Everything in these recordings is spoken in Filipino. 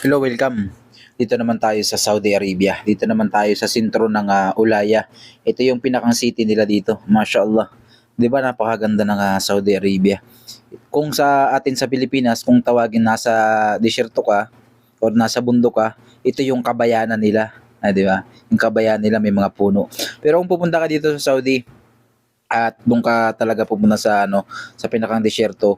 Hello, welcome. Dito naman tayo sa Saudi Arabia. Dito naman tayo sa sentro ng ah, Ulaya. Ito yung pinakang city nila dito. Mashallah. 'Di ba napakaganda ng ah, Saudi Arabia. Kung sa atin sa Pilipinas, kung tawagin nasa desierto ka o nasa bundok ka, ito yung kabayanan nila. Ah, 'di ba? Yung kabayanan nila may mga puno. Pero kung pupunta ka dito sa Saudi at doon ka talaga pupunta sa ano, sa pinakang desierto,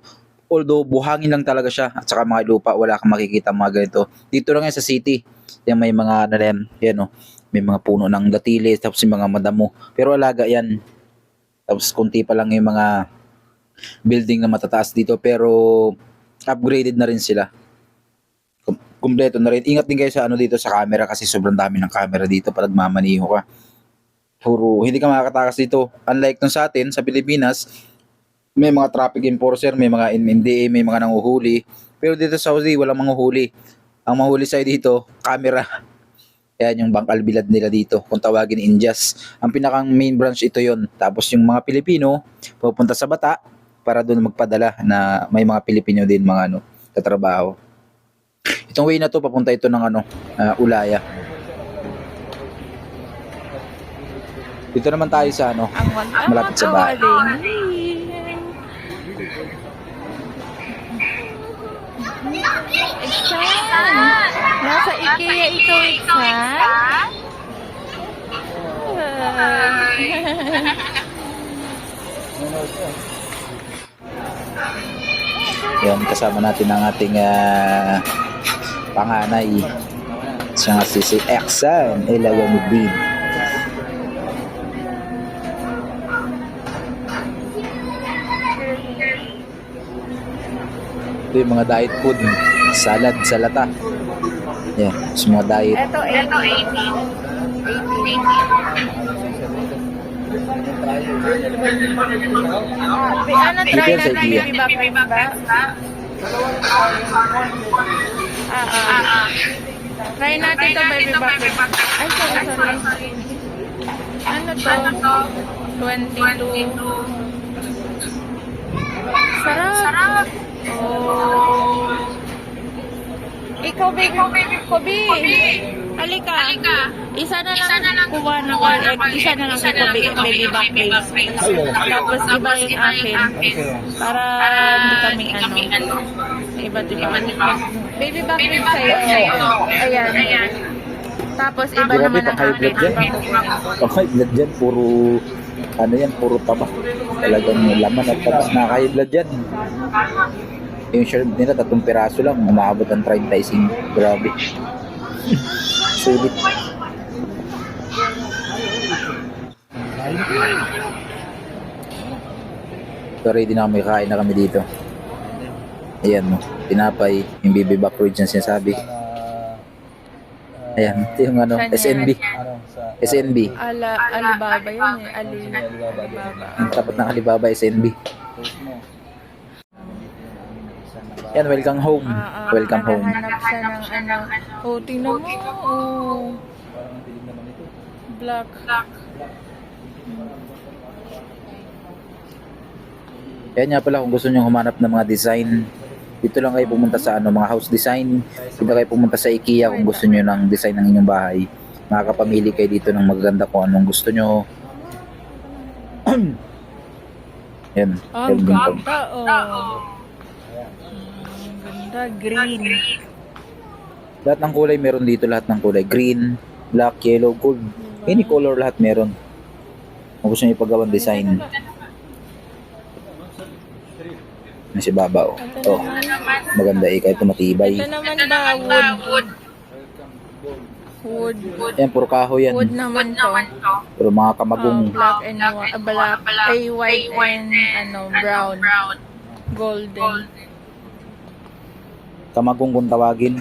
although buhangin lang talaga siya at saka mga lupa wala kang makikita mga ganito. Dito lang yan sa city yung may mga ano yan, yan no, may mga puno ng datilis tapos yung mga madamo. Pero alaga yan. Tapos kunti pa lang yung mga building na matataas dito pero upgraded na rin sila. Kum- kumpleto na rin. Ingat din kayo sa ano dito sa camera kasi sobrang dami ng camera dito pag mamaniho ka. Puro hindi ka makakatakas dito. Unlike nung sa atin sa Pilipinas may mga traffic enforcer, may mga MMDA, may mga nanguhuli. Pero dito sa Saudi, walang manguhuli. Ang mahuli sa'yo dito, camera. Yan yung bangkal bilad nila dito, kung tawagin Indias. Ang pinakang main branch ito yon. Tapos yung mga Pilipino, pupunta sa Bata para doon magpadala na may mga Pilipino din mga ano, tatrabaho. Itong way na to, papunta ito ng ano, ah, Ulaya. Dito naman tayo sa ano, Malapit sa bahay. Iksan! Nasa IKEA ikaw, Iksan? Yan, kasama natin ang ating ah, panganay. Siya nga si Exxon Elayamuddin. Ito yung mga diet food. Salad, salata. Yeah, so mga diet. Ito 18. 18. 18. 18. 18. 18. 18. 18. 18. 18. 18. 18. 18. 18. 18. 18. 18. 18. 18. 18. 18. 18. Ikaw, baby. Kobe. Halika. Isa na lang, kuha na ko. Isa na lang kay Kobe, baby back face. Tapos iba yung akin. Para hindi kami ano. Iba't iba. Baby back face sa'yo. Ayan. Tapos iba Grabe, naman ang high blood akin. dyan. Pang high blood dyan, puro, ano yan, puro taba. Talagang laman at taba. Naka-high blood dyan. Yung shirt nila, tatlong piraso lang, umabot ng 35. Grabe. Sulit. So ready na kami, kain na kami dito. Ayan mo, tinapay, yung BB back ribs yung sinasabi. Ayan, ito yung ano? SNB. SNB. Ala, Alibaba yun eh. Ali, Alibaba. Ang tapat ng Alibaba SNB. Yan, welcome home. Ah, ah, Welcome home. Hanap siya ng ano. Oh, tingnan mo. Oh. Black. Kaya nga pala kung gusto nyo humanap ng mga design, dito lang kayo pumunta sa ano, mga house design. Dito kayo pumunta sa IKEA kung gusto nyo ng design ng inyong bahay. Makakapamili kayo dito ng magaganda kung anong gusto nyo. Yan. Ang Yan ganda oh. Ganda. Green. Lahat ng kulay meron dito, lahat ng kulay. Green, black, yellow, gold. Any color lahat meron. Kung gusto nyo ipagawang design. Ano si Baba oh. Oh, maganda eh, kahit matibay. Ito naman ba wood? Wood. Yan, puro kahoy yan. Wood naman to. Pero mga kamagong. black and white. black. Ay, white and ano, brown. Golden. Kamagong kung tawagin.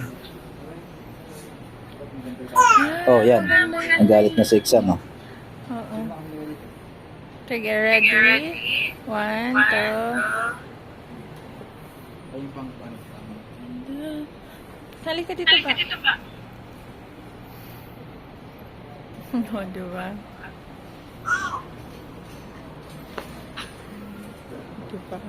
Oh, yan. Ang galit na sa exam, oh. Oo. Sige, ready? One, two. Halika dito ba? No, diba? Diba?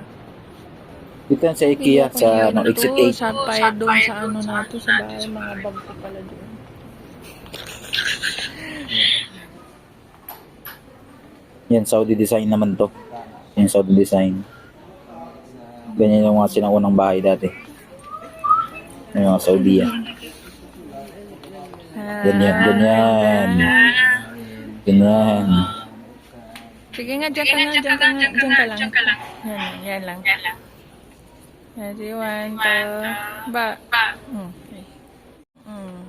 Dito yan sa IKEA, sa ano, exit 8. Sa pa doon sa ano nato sa bahay, mga bag ko pala doon. Yan, Saudi design naman to. Yan, Saudi design. Ganyan yung mga sinaunang bahay dati. Yung mga Saudi yan. Ganyan, ganyan. Ganyan. Sige nga, dyan ka nga, dyan ka nga, dyan ka lang. Yan, yan lang. Ready, one, two, ba. Mm, Okay. Mm.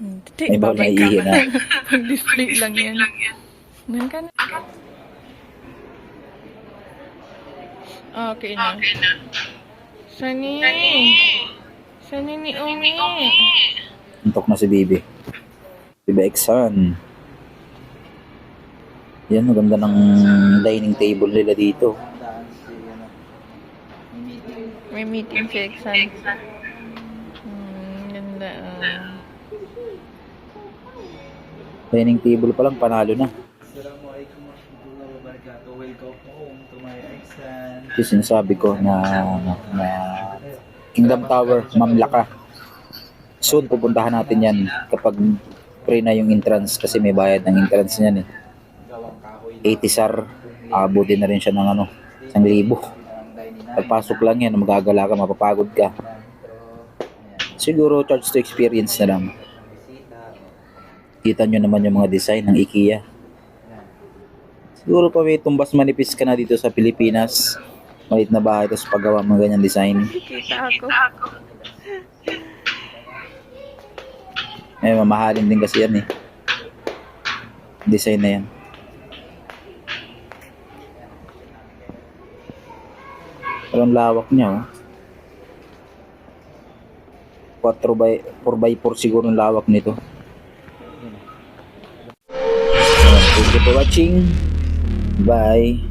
Mm, Hindi, May bawal na babay ka. ihi na. Pag-display lang yan. Nan ka na. Okay na. Sani. Sani ni Umi. Antok na si Bibi. Bibi Exxon. Yan, maganda ng dining table nila dito. May meeting si Exan. Hmm, ganda. ah. Dining table pa lang, panalo na. Assalamualaikum warahmatullahi wabarakatuh. Welcome home to my Exxon. Ito sinasabi ko na, na, na Kingdom Tower, Mamlaka. Soon pupuntahan natin yan kapag free na yung entrance kasi may bayad ng entrance niyan eh. 80 sar, abutin na rin siya ng ano, 1,000. Pagpasok lang yan, magagala ka, mapapagod ka. Siguro charge to experience na lang. Kita nyo naman yung mga design ng IKEA. Siguro pa may tumbas manipis ka na dito sa Pilipinas. Malit na bahay tapos paggawa mga ganyan design. Kita ako. Eh, mamahalin din kasi yan eh. Design na yan. Pero ang lawak niya oh. 4 by 4 by 4 siguro ang lawak nito. Thank you for watching. Bye.